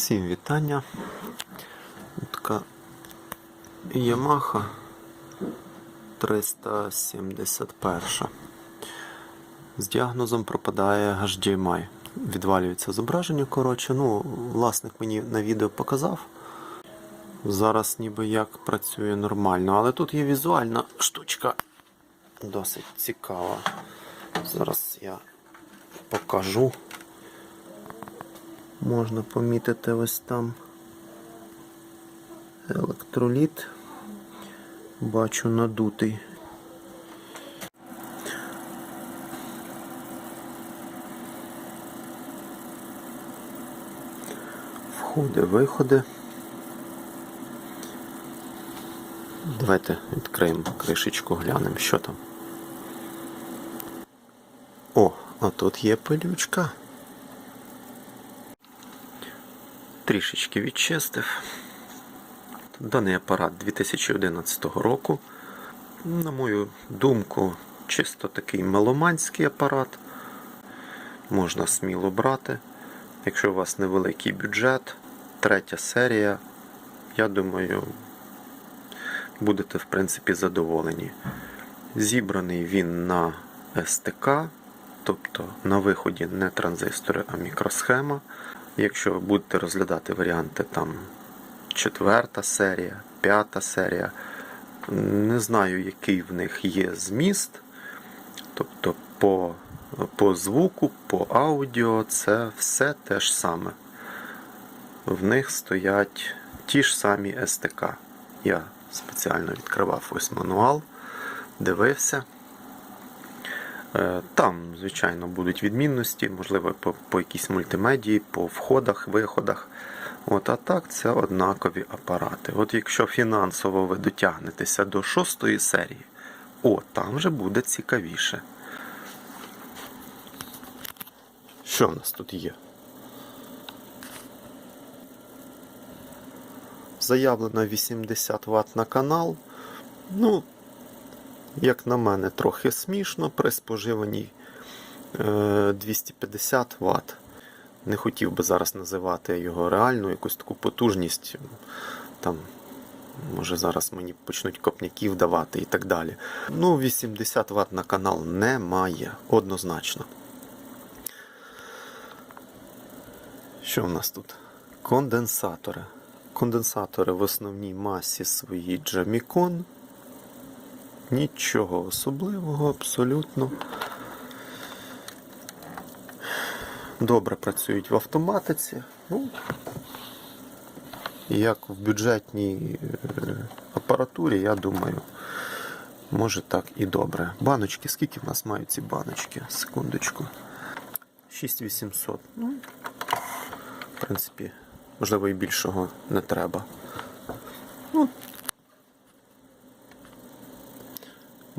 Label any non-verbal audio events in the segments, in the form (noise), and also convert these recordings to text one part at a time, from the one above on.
Всім вітання. Така Yamaha 371. З діагнозом пропадає HDMI. Відвалюється зображення, коротше. Ну, власник мені на відео показав. Зараз ніби як працює нормально, але тут є візуальна штучка досить цікава. Зараз я покажу. Можна помітити ось там електроліт. Бачу надутий. Входи, виходи. Давайте відкриємо кришечку, глянемо, що там. О, а тут є пилючка. Трішечки відчистив. Даний апарат 2011 року. На мою думку, чисто такий меломанський апарат. Можна сміло брати. Якщо у вас невеликий бюджет, третя серія, я думаю, будете в принципі задоволені. Зібраний він на СТК, тобто на виході не транзистори, а мікросхема. Якщо ви будете розглядати варіанти там четверта серія, п'ята серія, не знаю, який в них є зміст. Тобто по, по звуку, по аудіо це все те ж саме. В них стоять ті ж самі СТК. Я спеціально відкривав ось мануал, дивився. Е, Там, звичайно, будуть відмінності, можливо, по, по якійсь мультимедії, по входах, виходах. От, а так, це однакові апарати. От якщо фінансово ви дотягнетеся до шостої серії, о, там вже буде цікавіше. Що в нас тут є? Заявлено 80 Вт на канал. Ну, як на мене, трохи смішно при споживанні е, 250 Вт. Не хотів би зараз називати його реальну якусь таку потужність. Там, може, зараз мені почнуть копняків давати і так далі. Ну, 80 Вт на канал немає, однозначно. Що в нас тут? Конденсатори. Конденсатори в основній масі своїй Jamicon. Нічого особливого, абсолютно. Добре працюють в автоматиці. Ну, як в бюджетній е, апаратурі, я думаю, може так і добре. Баночки, скільки в нас мають ці баночки? Секундочку. 6800. Ну, в принципі, можливо, і більшого не треба. Ну,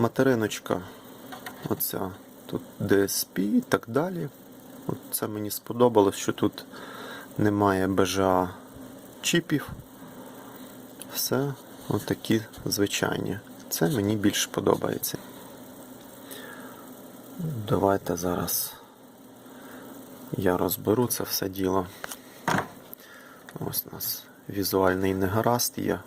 материночка, оця тут DSP і так далі. От це мені сподобалось, що тут немає бежа чіпів. Все отакі звичайні. Це мені більше подобається. Давайте зараз я розберу це все діло. Ось у нас візуальний негаразд є.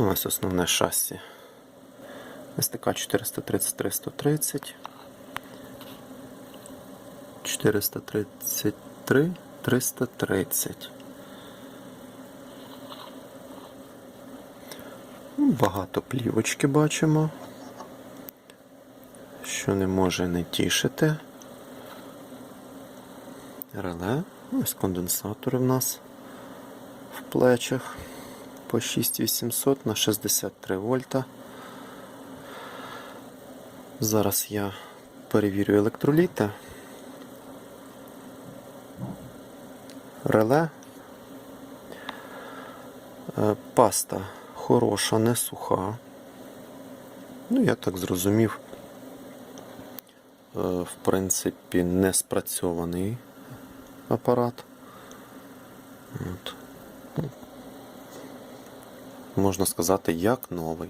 Ось основне шасі. СТК 433 130. 433 330. Ну, Багато плівочки бачимо, що не може не тішити. Реле. Ось конденсатори в нас в плечах по 6800 на 63 вольта. Зараз я перевірю електроліти. Реле. Е, Паста хороша, не суха. Ну, я так зрозумів, е, в принципі, не спрацьований апарат. От. Можна сказати, як новий.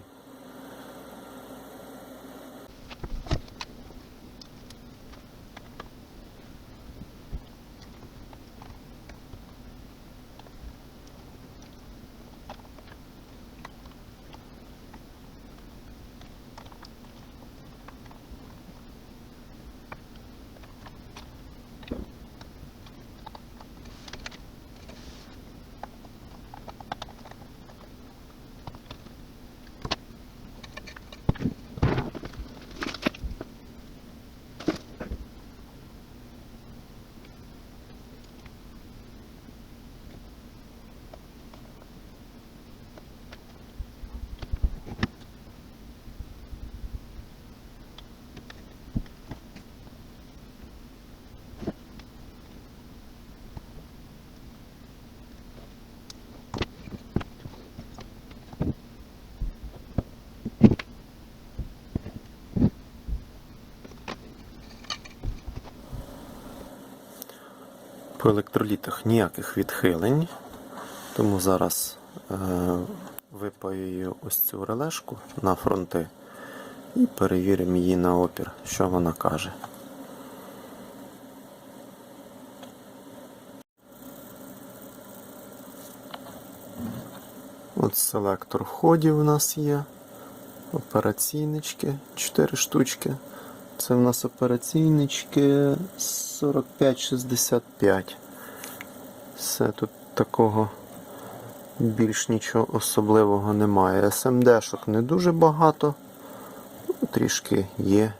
По електролітах ніяких відхилень, тому зараз е, випаюю ось цю релешку на фронти і перевіримо її на опір, що вона каже. От селектор входів у нас є. Операційнички, 4 штучки. Це в нас операційнички 45-65. Все тут такого більш нічого особливого немає. СМД-шок не дуже багато. Ну, трішки є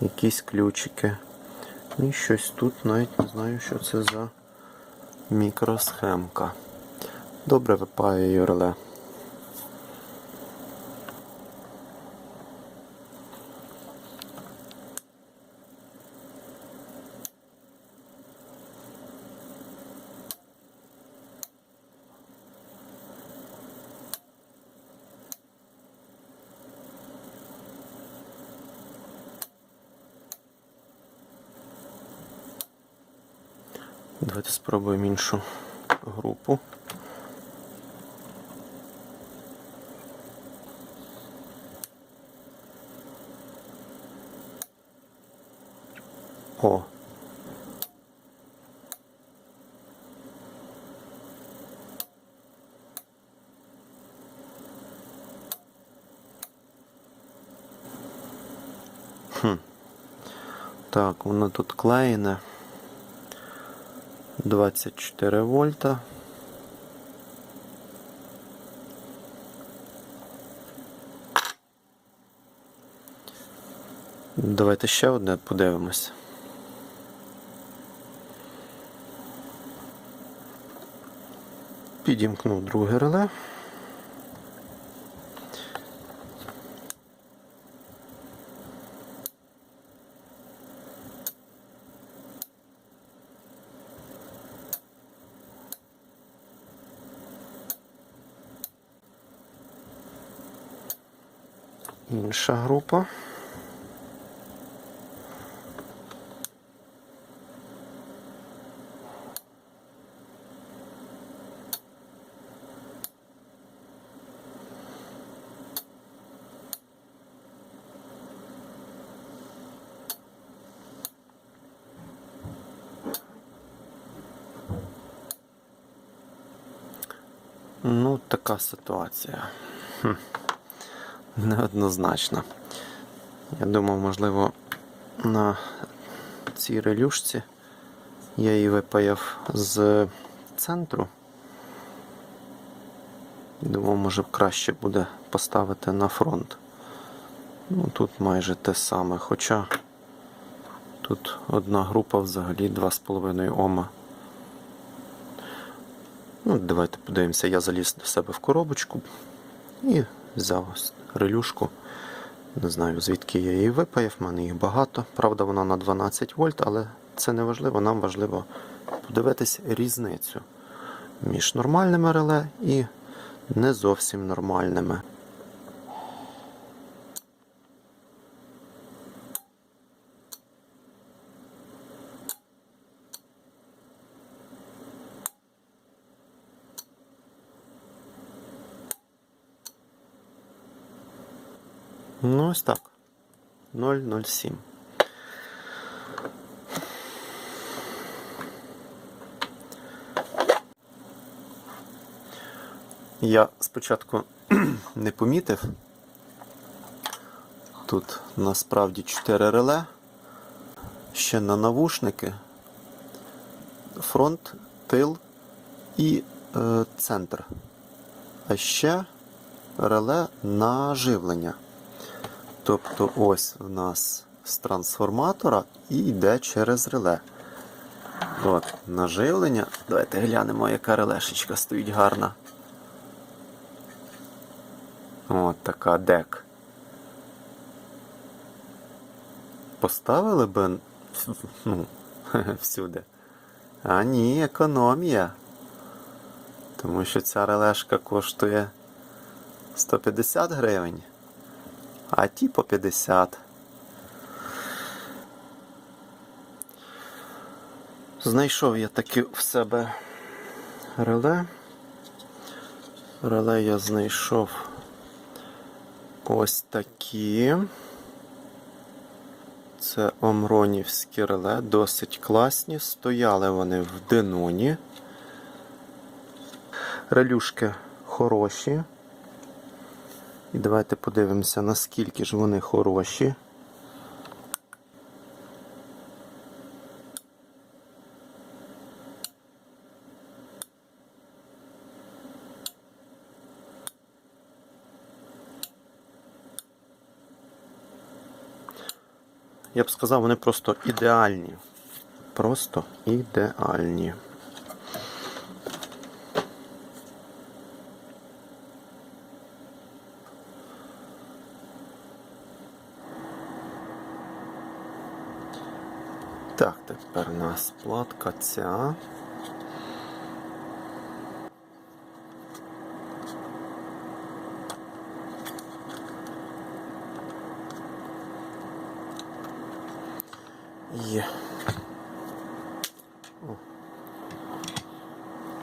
якісь ключики. І щось тут навіть не знаю, що це за мікросхемка. Добре випає реле. Давайте спробуємо іншу групу. О. Хм. Так, воно тут клеєне. 24 вольта. Давайте ще одне подивимось. Підімкнув друге реле. Інша група. Ну, така ситуація. Хм. Неоднозначно. Я думав, можливо, на цій релюшці я її випаяв з центру. Думав, може краще буде поставити на фронт. Ну, тут майже те саме, хоча тут одна група взагалі 2,5 Ома. Ну, давайте подивимося, я заліз до себе в коробочку і взяв релюшку. Не знаю, звідки я її випаяв, в мене їх багато. Правда, вона на 12 вольт, але це не важливо. Нам важливо подивитись різницю між нормальними реле і не зовсім нормальними. Ось так. 007. Я спочатку (clears throat) не помітив. Тут насправді 4 реле. Ще на навушники, фронт, тил і е, центр. А ще реле на живлення. Тобто ось в нас з трансформатора і йде через реле. От, наживлення. Давайте глянемо, яка релешечка стоїть гарна. От така дек. Поставили би ну, (laughs) всюди. А ні, економія. Тому що ця релешка коштує 150 гривень а ті по 50. Знайшов я таки в себе реле. Реле я знайшов ось такі. Це омронівські реле, досить класні. Стояли вони в Деноні. Релюшки хороші. І давайте подивимося, наскільки ж вони хороші. Я б сказав, вони просто ідеальні. Просто ідеальні. Так, тепер у нас платка ця. Є. О.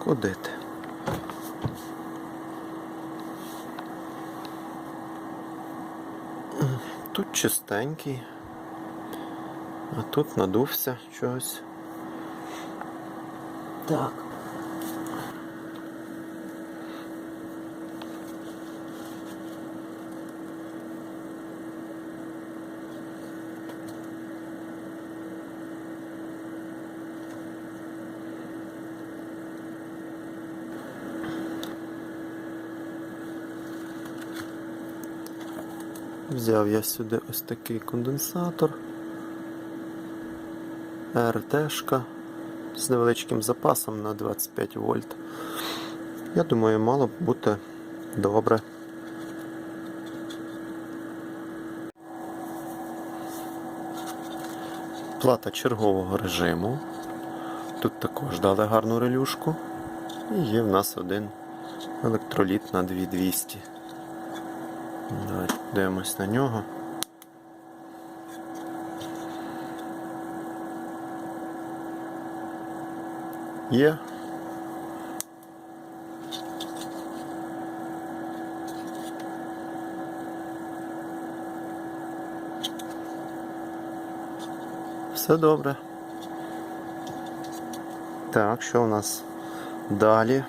Куди ти? Тут чистенький. А тут надувся чогось. Так. Взяв я сюди ось такий конденсатор. РТшка з невеличким запасом на 25 вольт. Я думаю, мало б бути добре. Плата чергового режиму. Тут також дали гарну релюшку. І є в нас один електроліт на 2200. Давайте подивимось на нього. Є. Все добре. Так, що у нас далі?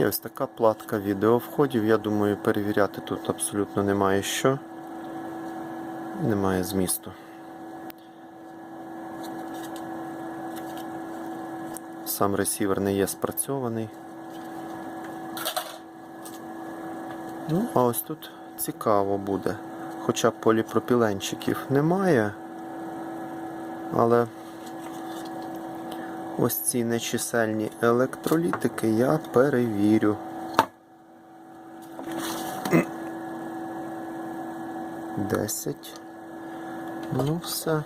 І ось така платка відеовходів. Я думаю, перевіряти тут абсолютно немає що. Немає змісту. Сам ресівер не є спрацьований. Ну, а ось тут цікаво буде. Хоча поліпропіленчиків немає. Але ось ці нечисельні електролітики я перевірю. Десять. Ну, все.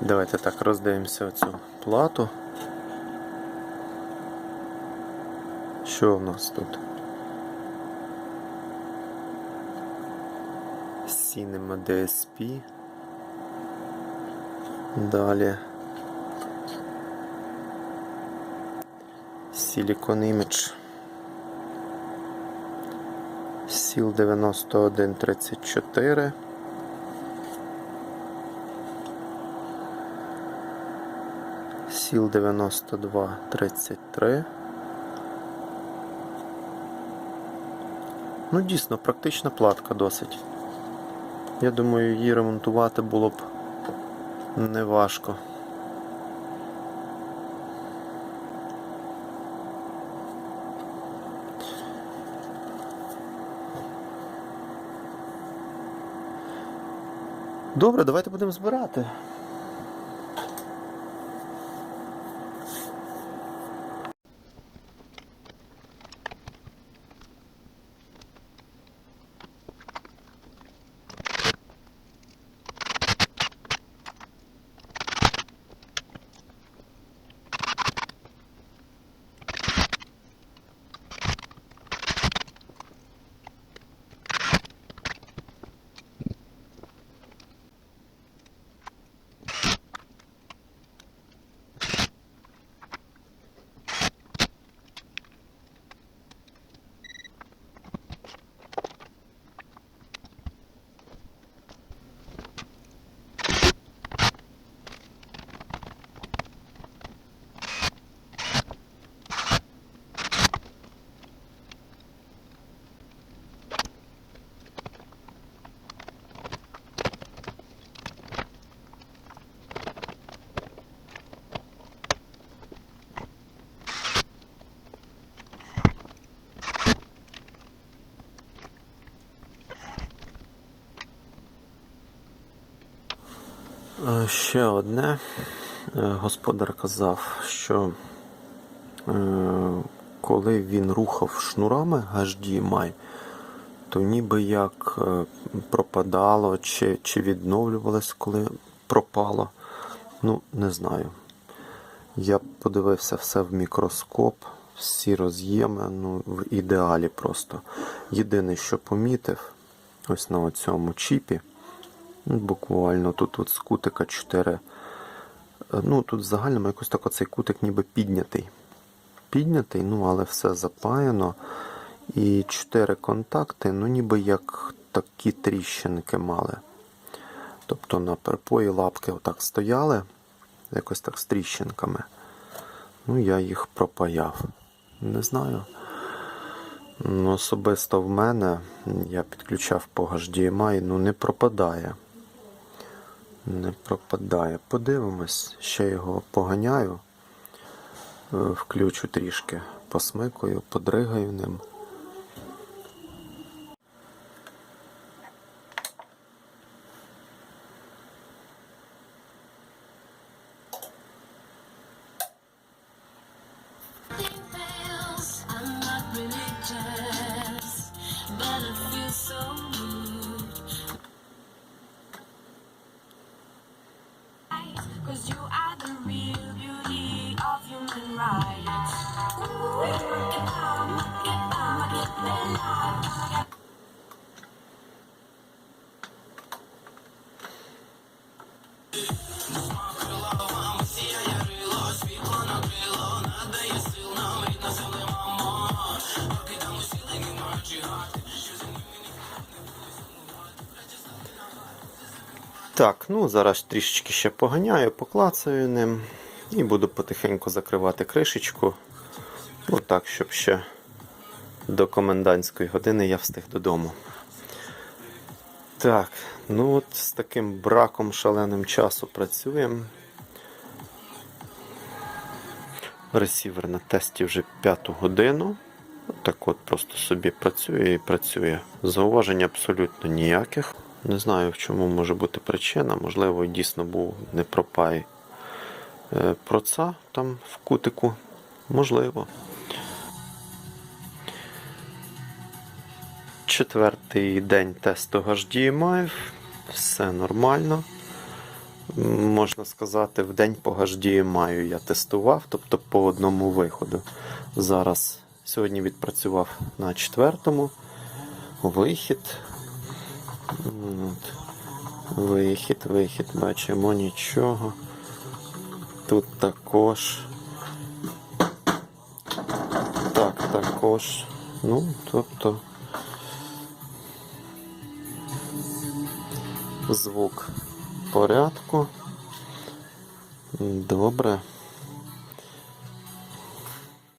Давайте так роздивимося оцю плату. Що в нас тут? Cinema DSP. Далі. Silicon Image. SIL 9134. Сіл 9233. Ну, дійсно, практична платка досить. Я думаю, її ремонтувати було б неважко. Добре, давайте будемо збирати. Ще одне. Е, Господар казав, що е, коли він рухав шнурами HDMI, то ніби як е, пропадало чи, чи відновлювалось, коли пропало. Ну, не знаю. Я подивився все в мікроскоп, всі роз'єми, ну, в ідеалі просто. Єдине, що помітив, ось на цьому чіпі. Ну, Буквально тут от з кутика 4. Ну, тут в загальному якось так оцей кутик ніби піднятий. Піднятий, ну, але все запаяно. І 4 контакти, ну, ніби як такі тріщинки мали. Тобто на перпої лапки отак стояли, якось так з тріщинками. Ну, я їх пропаяв. Не знаю. Ну, особисто в мене я підключав по HDMI, ну не пропадає. Не пропадає. Подивимось, ще його поганяю, е, включу трішки, посмикую, подригаю ним. Так, ну зараз трішечки ще поганяю, поклацаю ним і буду потихеньку закривати кришечку. Так, щоб ще до комендантської години я встиг додому. Так, ну от з таким браком шаленим часу працюємо. Ресівер на тесті вже п'яту годину. Так от просто собі працює і працює. Зауважень абсолютно ніяких. Не знаю, в чому може бути причина. Можливо, дійсно був не пропай е, проца там в кутику. Можливо. Четвертий день тесту HDMI. Все нормально. Можна сказати, в день по HDMI я тестував, тобто по одному виходу. Зараз сьогодні відпрацював на четвертому. Вихід. От. Вихід, вихід, бачимо нічого. Тут також. Так, також. Ну, тобто. Звук порядку. Добре.